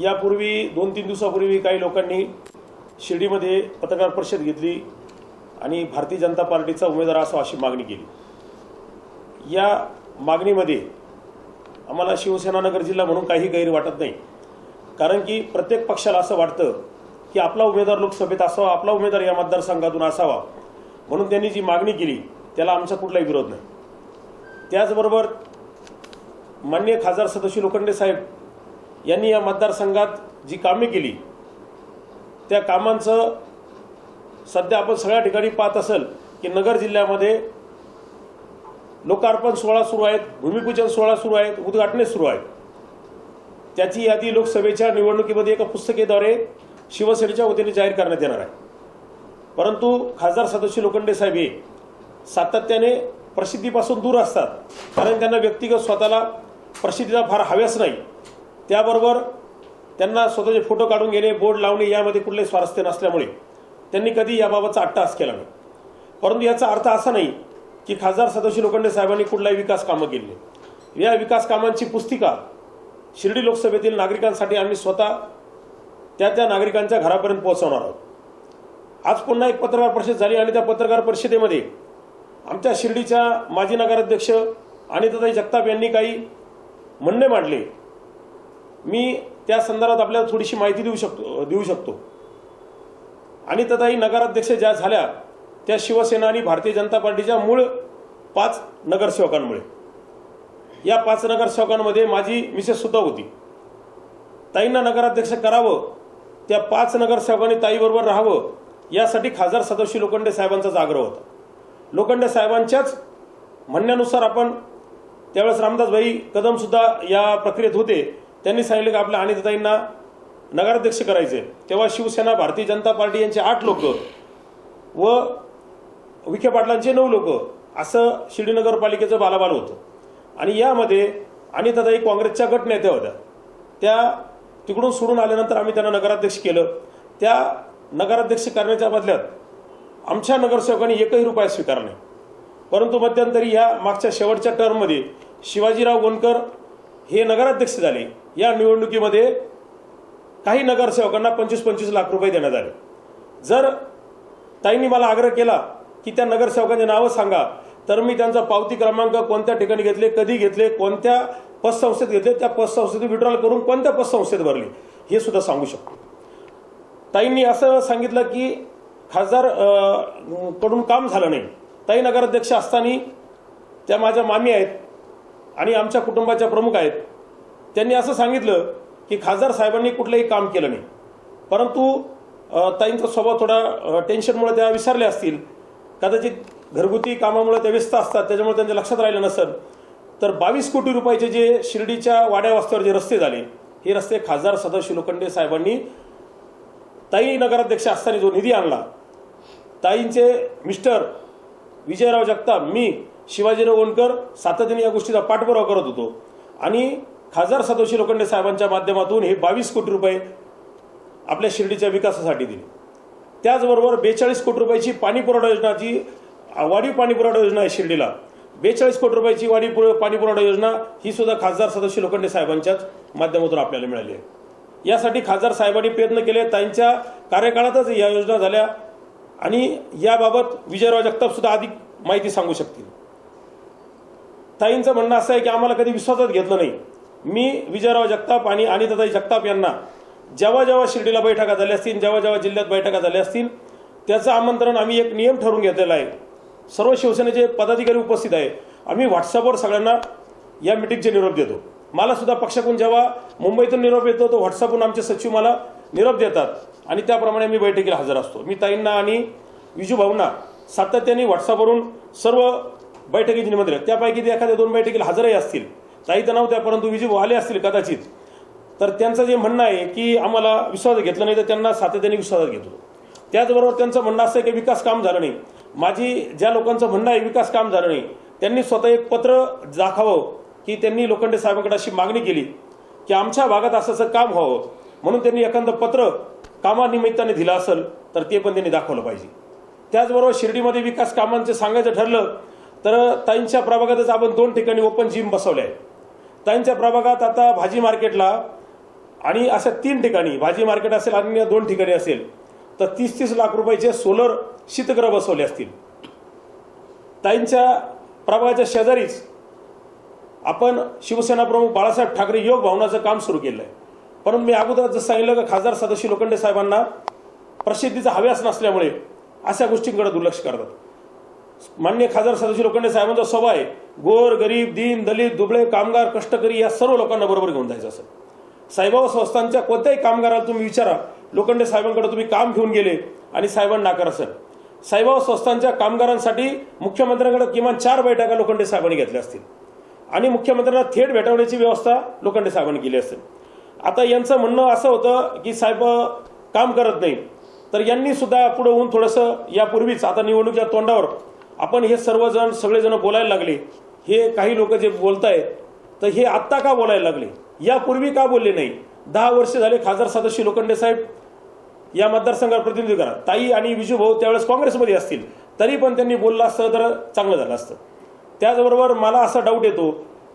यापूर्वी दोन तीन दिवसापूर्वी काही लोकांनी शिर्डीमध्ये पत्रकार परिषद घेतली आणि भारतीय जनता पार्टीचा उमेदवार असावा अशी मागणी केली. या मागणीमध्ये आम्हाला शिवसेनानगर जिल्हा म्हणून काही गैर वाटत नाही. कारण की प्रत्येक पक्षाला असं वाटतं की आपला उमेदवार लोकसभेत असावा आपला उमेदवार या मतदारसंघातून असावा. म्हणून त्यांनी जी मागणी केली त्याला आमचा कुठलाही विरोध नाही. त्याचबरोबर मान्य खासदार सदस्य लोखंडे साहेब यांनी या मतदारसंघात जी कामे केली त्या कामांचं सध्या आपण सगळ्या ठिकाणी पाहत असेल की नगर जिल्ह्यामध्ये लोकार्पण सोहळा सुरू आहेत भूमिपूजन सोहळा सुरू आहेत उद्घाटने सुरू आहेत. त्याची यादी लोकसभेच्या निवडणुकीमध्ये एका पुस्तकेद्वारे शिवसेनेच्या वतीने जाहीर करण्यात येणार आहे. परंतु खासदार सदस्य लोखंडे साहेब हे सातत्याने प्रसिद्धीपासून दूर असतात कारण त्यांना व्यक्तिगत स्वतःला प्रसिद्धीचा फार हव्यास नाही. त्याबरोबर त्यांना स्वतःचे फोटो काढून घेणे बोर्ड लावणे यामध्ये कुठलेही स्वारस्य नसल्यामुळे त्यांनी कधी याबाबतचा अट्टाहास केला नाही. परंतु याचा अर्थ असा नाही की खासदार सदोशी लोखंडे साहेबांनी कुठलाही विकास कामं केली नाही. या विकास कामांची पुस्तिका शिर्डी लोकसभेतील नागरिकांसाठी आम्ही स्वतः त्या त्या नागरिकांच्या घरापर्यंत पोहोचवणार आहोत. आज पुन्हा एक पत्रकार परिषद झाली आणि त्या पत्रकार परिषदेमध्ये आमच्या शिर्डीच्या माजी नगराध्यक्ष अनिताताई जगताप यांनी काही म्हणणे मांडले. मी त्या संदर्भात आपल्याला थोडीशी माहिती देऊ शकतो देऊ शकतो. आणि अनिताताई नगराध्यक्ष ज्या झाल्या त्या शिवसेना आणि भारतीय जनता पार्टीच्या मूळ पाच नगरसेवकांमुळे. या पाच नगरसेवकांमध्ये माझी मिसेस सुद्धा होती. ताईंना नगराध्यक्ष करावं त्या पाच नगरसेवकांनी ताईबरोबर राहावं यासाठी खासदार सदाशिव लोखंडे साहेबांचाच आग्रह होता. लोखंडे साहेबांच्याच म्हणण्यानुसार आपण त्यावेळेस रामदासभाई कदमसुद्धा या प्रक्रियेत होते. त्यांनी सांगितलं की आपल्या अनिताताईंना नगराध्यक्ष करायचे. तेव्हा शिवसेना भारतीय जनता पार्टी यांचे आठ लोक व विखे पाटलांचे नऊ लोक असं शिर्डी नगरपालिकेचं बालाबाल होतं. आणि यामध्ये अनिताताई काँग्रेसच्या गट नेत्या होत्या. त्या तिकडून सोडून आल्यानंतर आम्ही त्यांना नगराध्यक्ष केलं. त्या नगराध्यक्ष करण्याच्या बदल्यात आमच्या नगरसेवकांनी एकही रुपया स्वीकारला नाही. परंतु मध्यंतरी या मागच्या शेवटच्या टर्ममध्ये शिवाजीराव गोंडकर हे नगराध्यक्ष झाले. या निवडणुकीमध्ये काही नगरसेवकांना पंचवीस पंचवीस लाख रुपये देण्यात आले. जर ताईंनी मला आग्रह केला की त्या नगरसेवकांचे नावं सांगा तर मी त्यांचा पावती क्रमांक कोणत्या ठिकाणी घेतले कधी घेतले कोणत्या पतसंस्थेत घेतले त्या पतसंस्थेत विड्रॉल करून कोणत्या पतसंस्थेत भरली हे सुद्धा सांगू शकतो. ताईंनी असं सांगितलं की खासदारकडून काम झालं नाही. ताई नगराध्यक्ष असताना त्या माझ्या मामी आहेत आणि आमच्या कुटुंबाच्या प्रमुख आहेत. त्यांनी असं सांगितलं की खासदार साहेबांनी कुठलंही काम केलं नाही. परंतु ताईंचा स्वभाव थोडा टेन्शनमुळे त्या विसरल्या असतील. कदाचित घरगुती कामामुळे त्या व्यस्त असतात त्याच्यामुळे त्यांच्या लक्षात राहिलं नसेल. तर बावीस कोटी रुपयाचे जे शिर्डीच्या वाड्या वस्त्यावर जे रस्ते झाले हे रस्ते खासदार सदाशिव लोखंडे साहेबांनी ताई नगराध्यक्ष असताना जो निधी आणला ताईंचे मिस्टर विजयराव जगताप मी शिवाजीराव गोंडकर सातत्याने या गोष्टीचा पाठपुरावा करत होतो. आणि खासदार सदाशिव लोखंडे साहेबांच्या माध्यमातून हे बावीस कोटी रुपये आपल्या शिर्डीच्या विकासासाठी दिले. त्याचबरोबर बेचाळीस कोटी रुपयाची पाणी पुरवठा योजना जी वाढीव पाणी पुरवठा योजना आहे शिर्डीला. बेचाळीस कोटी रुपयाची वाढीव पाणी पुरवठा योजना ही सुद्धा खासदार सदाशिव लोखंडे साहेबांच्याच माध्यमातून आपल्याला मिळाली आहे. यासाठी खासदार साहेबांनी प्रयत्न केले त्यांच्या कार्यकाळातच या योजना झाल्या आणि याबाबत विजयराव जगताप सुद्धा अधिक माहिती सांगू शकतील. ताईंचं म्हणणं असं आहे की आम्हाला कधी विश्वासात घेतलं नाही. मी विजयराव जगताप आणि अनिताताई जगताप यांना जेव्हा जेव्हा शिर्डीला बैठका झाल्या असतील जेव्हा जेव्हा जिल्ह्यात बैठका झाल्या असतील त्याचं आमंत्रण आम्ही एक नियम ठरवून घेतलेला आहे. सर्व शिवसेनेचे पदाधिकारी उपस्थित आहे. आम्ही व्हॉट्सअपवर सगळ्यांना या मिटिंगचे निरोप देतो. मला सुद्धा पक्षाकडून जेव्हा मुंबईतून निरोप येतो तो व्हॉट्सअपवरून आमचे सचिव मला निरोप देतात. आणि त्याप्रमाणे मी बैठकीला हजर असतो. मी ताईंना आणि विजू भाऊंना सातत्याने व्हॉट्सअपवरून सर्व बैठकीचे निमंत्रण त्यापैकी ते एखाद्या दोन बैठकीला हजरही असतील. ताई तर नव्हत्या परंतु विजू आले असतील कदाचित. तर त्यांचं जे म्हणणं आहे की आम्हाला विश्वास घेतला नाही तर त्यांना सातत्याने विश्वासात घेतो. त्याचबरोबर त्यांचं म्हणणं असं आहे की विकास काम झालं नाही. माझी ज्या लोकांचं म्हणणं आहे विकास काम झालं नाही त्यांनी स्वतः एक पत्र दाखवावं की त्यांनी लोखंडे साहेबांकडे अशी मागणी केली की आमच्या भागात असं असं काम व्हावं. म्हणून त्यांनी एखादं पत्र कामानिमित्ताने दिलं असेल तर ते पण त्यांनी दाखवलं पाहिजे. त्याचबरोबर शिर्डीमध्ये विकास कामांचं सांगायचं ठरलं तर ताईंच्या प्रभागातच आपण दोन ठिकाणी ओपन जिम बसवले आहे ताईंच्या प्रभागात आता भाजी मार्केटला आणि अशा तीन ठिकाणी भाजी मार्केट असेल अन्य दोन ठिकाणी असेल तर तीस तीस लाख रुपयाचे सोलर शीतगृह बसवले असतील. ताईंच्या प्रभागाच्या शेजारीच आपण शिवसेना प्रमुख बाळासाहेब ठाकरे योग भावनाचं काम सुरू केलं आहे परंतु मी अगोदर जसं सांगितलं का खासदार सदाशिव लोखंडे साहेबांना प्रसिद्धीचा हव्यास नसल्यामुळे अशा गोष्टींकडे दुर्लक्ष करतात. मान्य खासदार सदाशिव लोखंडे साहेबांचा स्वभाव आहे गोर गरीब दीन दलित दुबळे कामगार कष्टकरी या सर्व लोकांना बरोबर घेऊन जायचं असं. साईबाबा संस्थांच्या कोणत्याही कामगाराला तुम्ही विचारा. लोखंडे साहेबांकडे तुम्ही काम घेऊन गेले आणि साहेबांना नाकार असेल साईबाबा संस्थांच्या कामगारांसाठी मुख्यमंत्र्यांकडे किमान चार बैठका लोखंडे साहेबांनी घेतल्या असतील. आणि मुख्यमंत्र्यांना थेट भेटवण्याची व्यवस्था लोखंडे साहेबांनी केली असेल. आता यांचं म्हणणं असं होतं की साहेब काम करत नाही. तर यांनी सुद्धा पुढे होऊन थोडंसं यापूर्वीच आता निवडणुकीच्या तोंडावर आपण हे सर्वजण सगळेजण बोलायला लागले. हे काही लोक जे बोलत आहेत तर हे आत्ता का बोलायला लागले? यापूर्वी का बोलले नाही? दहा वर्ष झाले खासदार सदस्य लोखंडे साहेब या मतदारसंघात प्रतिनिधित्व करा ताई आणि विजू भाऊ त्यावेळेस काँग्रेसमध्ये असतील. तरी पण त्यांनी बोललं असतं तर चांगलं झालं असतं. त्याचबरोबर मला असा डाऊट येतो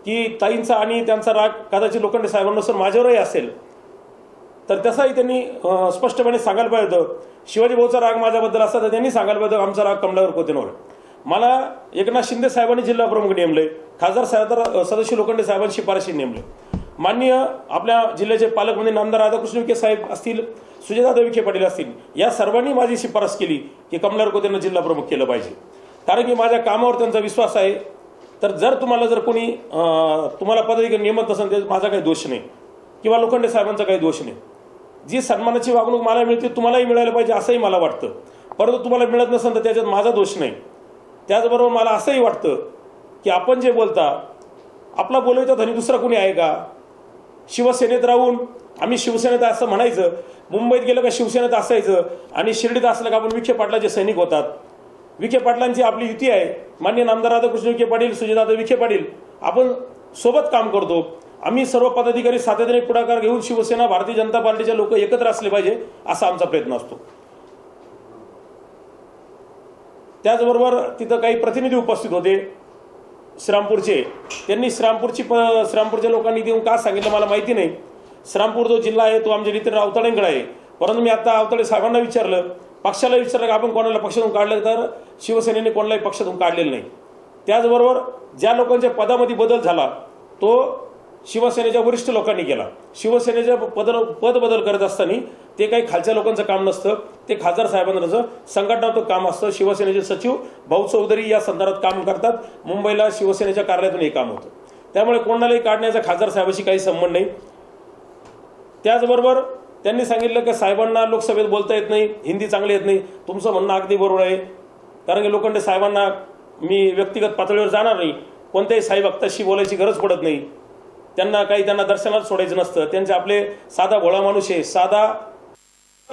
की ताईंचा आणि त्यांचा राग कदाचित लोखंडे साहेबांनुसार माझ्यावरही असेल. तर तसाही त्यांनी स्पष्टपणे सांगायला पाहिजे होतं. शिवाजी भाऊचा राग माझ्याबद्दल असता तर त्यांनी सांगायला पाहिजे आमचा राग कमलावर कोतेनवर मला एकनाथ शिंदे साहेबांनी जिल्हा प्रमुख नेमले खासदार साहेब सदस्य लोखंडे साहेबांनी शिफारशी नेमले. माननीय आपल्या जिल्ह्याचे पालकमंत्री म्हणजे नामदार राधाकृष्ण विखे साहेब असतील सुजयदादा विखे पाटील असतील या सर्वांनी माझी शिफारस केली की कमलावर कोतेनं जिल्हा प्रमुख केलं पाहिजे. कारण की माझ्या कामावर त्यांचा विश्वास आहे. तर जर तुम्हाला जर कोणी तुम्हाला पदाधिकारी नियमत नसेल तर माझा काही दोष नाही. किंवा लोखंडे साहेबांचा काही दोष नाही. जी सन्मानाची वागणूक मला मिळते तुम्हालाही मिळायला पाहिजे असंही मला वाटतं. परंतु तुम्हाला मिळत नसेल तर त्याच्यात माझा दोष नाही. त्याचबरोबर मला असंही वाटतं की आपण जे बोलता आपला बोलायचा धनी दुसरा कोणी आहे का? शिवसेनेत राहून आम्ही शिवसेनेत असं म्हणायचं मुंबईत गेलं का शिवसेनेत असायचं आणि शिर्डीत असलं का आपण विखे पाटलाचे सैनिक होतात. विखे पाटलांची आपली युती आहे. मान्य नामदार राधाकृष्ण विखे पाटील सुजयदादा विखे पाटील आपण सोबत काम करतो. आम्ही सर्व पदाधिकारी सातत्याने पुढाकार घेऊन शिवसेना भारतीय जनता पार्टीचे लोक एकत्र असले पाहिजे असा आमचा प्रयत्न असतो. त्याचबरोबर तिथं काही प्रतिनिधी उपस्थित होते. श्रामपूरचे त्यांनी श्रामपूरची प श्रामपूरच्या लोकांनी देऊन का सांगितलं मला माहिती नाही. श्रामपूर जो जिल्हा आहे तो आमच्या नितीन अवताळेंकडे आहे. परंतु मी आता अवताळे साहेबांना विचारलं पक्षाला विचारलं की आपण कोणाला पक्षातून काढलं तर शिवसेनेने कोणालाही पक्षातून काढलेलं नाही. त्याचबरोबर ज्या लोकांच्या पदामध्ये बदल झाला तो शिवसेनेच्या वरिष्ठ लोकांनी केला. शिवसेनेच्या पद पद बदल करत असताना ते काही खालच्या लोकांचं काम नसतं ते खासदार साहेबांचं संघटनात्मक काम असतं. शिवसेनेचे सचिव भाऊ चौधरी या संदर्भात काम करतात. मुंबईला शिवसेनेच्या कार्यालयातून हे काम होतं. त्यामुळे कोणालाही काढण्याचा खासदार साहेबाशी काही संबंध नाही. त्याचबरोबर त्यांनी सांगितलं की साहेबांना लोकसभेत बोलता येत नाही हिंदी चांगली येत नाही. तुमचं म्हणणं अगदी बरोबर आहे. कारण की लोखंडे साहेबांना मी व्यक्तिगत पातळीवर जाणार नाही. कोणत्याही साहेब अक्ताशी बोलायची गरज पडत नाही. त्यांना काही त्यांना दर्शनात सोडायचं नसतं. त्यांचे आपले साधा भोळा माणूस आहे साधा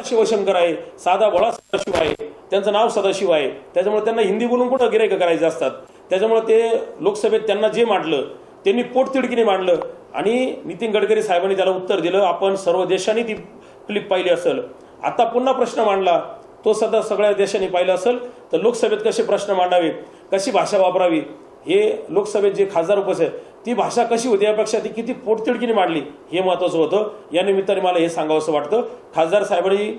शिवशंकर आहे साधा भोळा सदाशिव आहे. त्यांचं नाव सदाशिव आहे. त्याच्यामुळे त्यांना हिंदी बोलून कुठं गिरायक करायचे असतात? त्याच्यामुळे ते लोकसभेत त्यांना जे मांडलं त्यांनी पोटतिडकीने मांडलं आणि नितीन गडकरी साहेबांनी त्याला उत्तर दिलं. आपण सर्व देशांनी ती क्लिप पाहिली असेल. आता पुन्हा प्रश्न मांडला. तो सध्या सगळ्या देशांनी पाहिला असेल तर लोकसभेत कसे प्रश्न मांडावे? कशी भाषा वापरावी? हे लोकसभेत जे खासदार उपस्थित आहेत, ती भाषा कशी होती यापेक्षा ती किती पोटतिडकीने मांडली हे महत्वाचं होतं. या निमित्ताने मला हे सांगावंसं वाटतं. खासदार साहेबांनी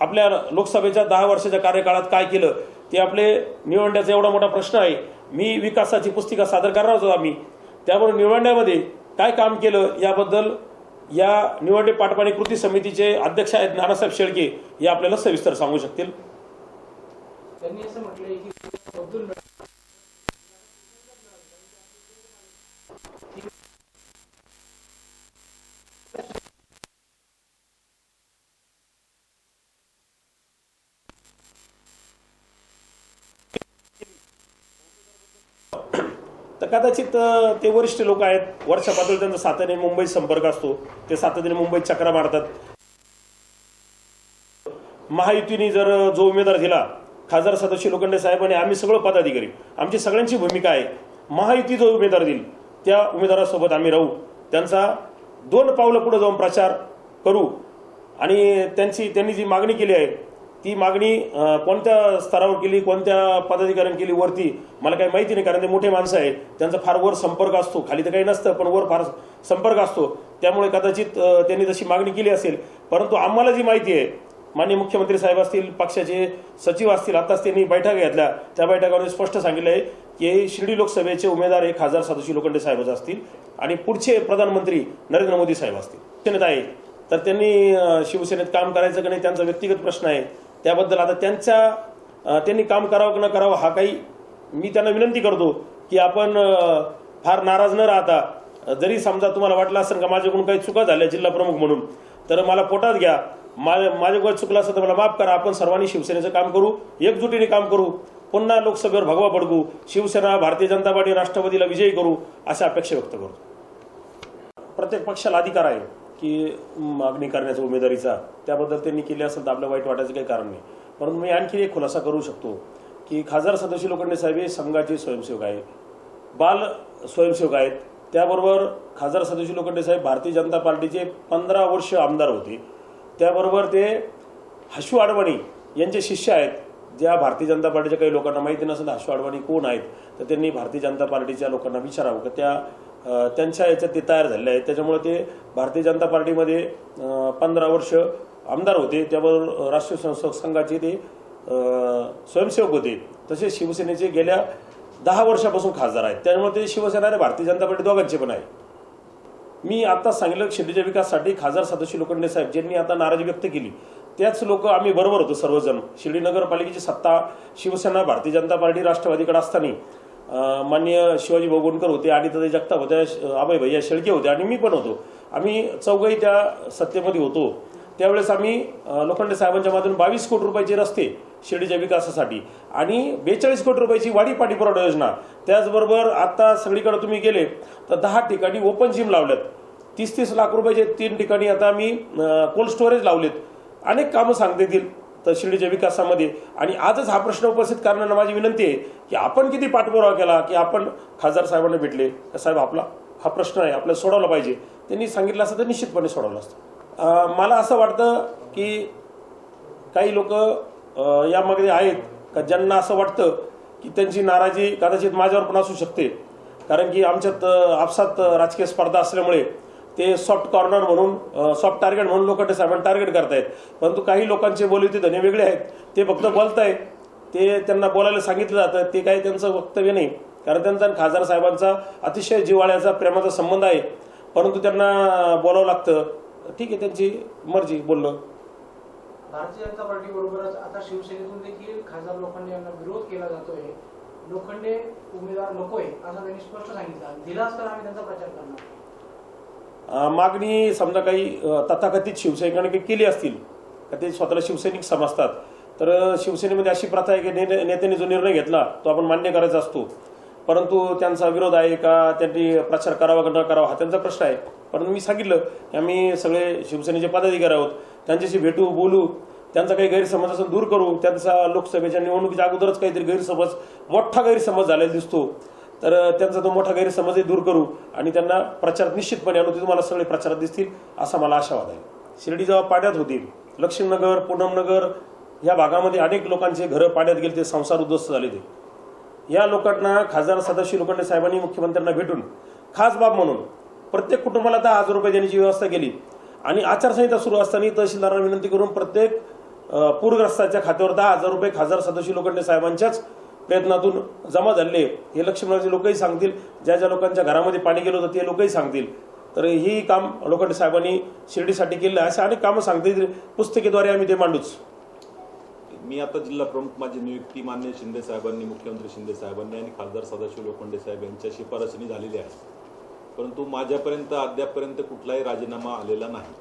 आपल्या लोकसभेच्या दहा वर्षाच्या कार्यकाळात काय केलं ते आपले निवडण्याचा एवढा मोठा प्रश्न आहे. मी विकासाची पुस्तिका सादर करणार होतो आम्ही. त्यामुळे निवडण्यामध्ये काय काम केलं याबद्दल या निवडणे पाठपाणी कृती समितीचे अध्यक्ष आहेत नानासाहेब शेळके हे आपल्याला सविस्तर सांगू शकतील. त्यांनी असं म्हटलंय की अब्दुल तर कदाचित ते वरिष्ठ लोक आहेत. वर्षा पातळी त्यांचा सातत्याने मुंबईत संपर्क असतो. ते सातत्याने मुंबईत चक्रा मारतात. महायुतीने जर जो उमेदवार दिला खासदार सदस्य लोखंडे साहेब आणि आम्ही सगळं पदाधिकारी. आमची सगळ्यांची भूमिका आहे. महायुती जो उमेदवार देईल त्या उमेदवारासोबत आम्ही राहू. त्यांचा दोन पावलं पुढे जाऊन प्रचार करू. आणि त्यांची त्यांनी जी मागणी केली आहे ती मागणी कोणत्या स्तरावर केली कोणत्या पदाधिकाऱ्यांनी केली वरती मला काही माहिती नाही कारण ते मोठे माणसं आहेत. त्यांचा फार वर संपर्क असतो. खाली तर काही नसतं पण वर फार संपर्क असतो. त्यामुळे कदाचित त्यांनी तशी मागणी केली असेल. परंतु आम्हाला जी माहिती आहे माननीय मुख्यमंत्री साहेब असतील पक्षाचे सचिव असतील आताच त्यांनी बैठक घेतल्या. त्या बैठकामध्ये स्पष्ट सांगितलं आहे की शिर्डी लोकसभेचे उमेदवार एक हजार सदाशिव लोखंडे साहेबच असतील आणि पुढचे प्रधानमंत्री नरेंद्र मोदी साहेब असतील. आहे तर त्यांनी शिवसेनेत काम करायचं की नाही त्यांचा व्यक्तिगत प्रश्न आहे. त्याबद्दल आता त्यांच्या त्यांनी काम करावं की न करावं हा काही मी त्यांना विनंती करतो की आपण फार नाराज न राहता जरी समजा तुम्हाला वाटलं असेल का माझ्याकडून काही चुका झाल्या जिल्हा प्रमुख म्हणून तर मला पोटात घ्या. माझ्या माझ्याकडे चुकलं असेल तर मला माफ करा. आपण सर्वांनी शिवसेनेचं काम करू एकजुटीने काम करू. पुन्हा लोकसभेवर भगवा पडकू शिवसेना भारतीय जनता पार्टी राष्ट्रवादीला विजयी करू अशा अपेक्षा व्यक्त करतो. प्रत्येक पक्षाला अधिकार आहे. की मागणी करण्याचा उमेदवारीचा त्याबद्दल त्यांनी केली असेल तर आपलं वाईट वाटायचं काही कारण नाही. परंतु मी आणखी एक खुलासा करू शकतो की खासदार सदाशिव लोखंडे साहेब हे संघाचे स्वयंसेवक आहे बाल स्वयंसेवक आहेत. त्याबरोबर खासदार सदस्य लोखंडे साहेब भारतीय जनता पार्टीचे पंधरा वर्ष आमदार होते. त्याबरोबर ते हशू आडवाणी यांचे शिष्य आहेत. ज्या भारतीय जनता पार्टीच्या काही लोकांना माहिती नसेल हशू आडवाणी कोण आहेत? तर त्यांनी भारतीय जनता पार्टीच्या लोकांना विचारावं. की त्या त्यांच्या याच्यात ते तयार झाले आहेत. त्याच्यामुळे ते भारतीय जनता पार्टीमध्ये पंधरा वर्ष आमदार होते. त्याबरोबर राष्ट्रीय स्वयंसेवक संघाचे ते स्वयंसेवक होते. तसेच शिवसेनेचे गेल्या दहा वर्षापासून खासदार आहेत. त्यामुळे ते शिवसेना आणि भारतीय जनता पार्टी दोघांचे पण आहे मी आता सांगितलं शिर्डीच्या विकासासाठी खासदार सदस्य लोखंडे साहेब ज्यांनी आता नाराजी व्यक्त केली. त्याच लोक आम्ही बरोबर होतो सर्वजण. शिर्डी नगरपालिकेची सत्ता शिवसेना भारतीय जनता पार्टी राष्ट्रवादीकडे असताना. माननीय शिवाजी भाऊ होते आणि त्याचे जगताप होत्या अभय भैया शेळके होते आणि मी पण होतो. आम्ही चौघही त्या सत्तेमध्ये होतो. त्यावेळेस आम्ही लोखंडे साहेबांच्या माध्यमातून बावीस कोटी रुपयाचे रस्ते शिर्डीच्या विकासासाठी आणि बेचाळीस कोटी रुपयाची वाडी पाठीपुरवठा योजना. त्याचबरोबर आता सगळीकडे तुम्ही गेले तर दहा ठिकाणी ओपन जिम लावल्यात. तीस तीस लाख रुपयाचे तीन ठिकाणी आता आम्ही कोल्ड स्टोरेज लावलेत. अनेक कामं सांगता येतील. तर शिर्डीच्या विकासामध्ये. आणि आजच हा प्रश्न उपस्थित करण्याला माझी विनंती आहे की आपण किती पाठपुरावा केला की आपण खासदार साहेबांना भेटले. तर साहेब आपला हा प्रश्न आहे आपल्याला सोडवला पाहिजे. त्यांनी सांगितलं असतं तर निश्चितपणे सोडवलं असतं. मला असं वाटतं की काही लोक यामध्ये आहेत का ज्यांना असं वाटतं की त्यांची नाराजी कदाचित माझ्यावर पण असू शकते. कारण की आमच्यात आपसात राजकीय स्पर्धा असल्यामुळे ते सॉफ्ट कॉर्नर म्हणून सॉफ्ट टार्गेट म्हणून लोक ते साहेबांना टार्गेट करतायत. परंतु काही लोकांचे बोलते धने वेगळे आहेत. ते फक्त बोलतायत ते त्यांना बोलायला सांगितलं जातं. ते काही त्यांचं वक्तव्य नाही. कारण त्यांचा खासदार साहेबांचा अतिशय जिवाळ्याचा प्रेमाचा संबंध आहे. परंतु त्यांना बोलावं लागतं. ठीक आहे त्यांची मर्जी बोललं भारतीय जनता पार्टी बरोबरच आता शिवसेनेतून देखील खासदार लोखंडे यांना विरोध केला जातोय. लोखंडे उमेदवार नकोय असं त्यांनी स्पष्ट सांगितलं. दिलास तर आम्ही त्यांचा प्रचार करणार. मागणी समजा काही तथाकथित शिवसैनिकांनी काही केली असतील का ते स्वतःला शिवसैनिक समजतात? तर शिवसेनेमध्ये अशी प्रथा आहे की ने- जो निर्णय घेतला तो आपण मान्य करायचा असतो. परंतु त्यांचा विरोध आहे का त्यांनी प्रचार करावा का न करावा हा त्यांचा प्रश्न आहे. परंतु मी सांगितलं की आम्ही सगळे शिवसेनेचे पदाधिकारी आहोत त्यांच्याशी भेटू बोलू त्यांचा काही गैरसमज असं दूर करू त्यांचा लोकसभेच्या निवडणुकीच्या अगोदरच काहीतरी गैरसमज मोठा गैरसमज झालेला दिसतो. तर त्यांचा तो मोठा गैरसमजही दूर करू आणि त्यांना प्रचारात निश्चितपणे आणू ते तुम्हाला सगळे प्रचारात दिसतील असा मला आशावाद आहे. शिर्डी जेव्हा पाड्यात होती लक्ष्मीनगर पूनमनगर या भागामध्ये अनेक लोकांचे घरं पाण्यात गेले ते संसार उद्ध्वस्त झाले ते या लोकांना खासदार सदाशिव लोखंडे साहेबांनी मुख्यमंत्र्यांना भेटून खास बाब म्हणून प्रत्येक कुटुंबाला दहा हजार रुपये देण्याची व्यवस्था केली आणि आचारसंहिता सुरू असताना तहसीलदारांना विनंती करून प्रत्येक पूरग्रस्ताच्या खात्यावर दहा हजार रुपये खासदार सदाशिव लोखंडे साहेबांच्याच प्रयत्नातून जमा झाले हे लक्ष्मीनगरचे लोकही सांगतील ज्या ज्या लोकांच्या घरामध्ये पाणी गेलं होतं ते लोकही सांगतील. तर ही काम लोखंडे साहेबांनी शिर्डीसाठी केलं असे अनेक कामं सांगतील पुस्तकेद्वारे आम्ही ते मांडूच. मी आता जिल्हा प्रमुख माझी नियुक्ती मान्य शिंदे साहेबांनी मुख्यमंत्री शिंदे साहेबांनी आणि खासदार सदाशिव लोखंडे साहेब यांच्या शिफारसीने झालेली आहे. परंतु माझ्यापर्यंत अद्यापपर्यंत कुठलाही राजीनामा आलेला नाही.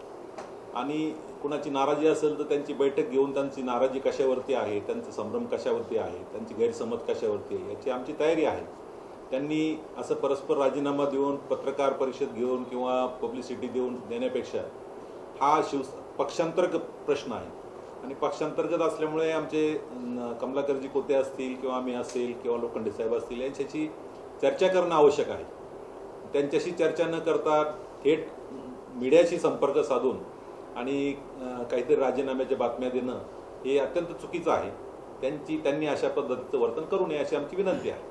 आणि कुणाची नाराजी असेल तर त्यांची बैठक घेऊन त्यांची नाराजी कशावरती आहे त्यांचा संभ्रम कशावरती आहे त्यांची गैरसमज कशावरती आहे याची आमची तयारी आहे. त्यांनी असं परस्पर राजीनामा देऊन पत्रकार परिषद घेऊन किंवा पब्लिसिटी देऊन देण्यापेक्षा हा शिव पक्षांतर्गत प्रश्न आहे. आणि पक्षांतर्गत असल्यामुळे आमचे न, कमलाकरजी कोते असतील किंवा आम्ही असेल किंवा लोखंडे साहेब असतील यांच्याशी चर्चा करणं आवश्यक आहे. त्यांच्याशी चर्चा न करता थेट मीडियाशी संपर्क साधून आणि काहीतरी राजीनाम्याच्या बातम्या देणं हे अत्यंत चुकीचं आहे. त्यांची त्यांनी अशा पद्धतीचं वर्तन करू नये अशी आमची विनंती आहे.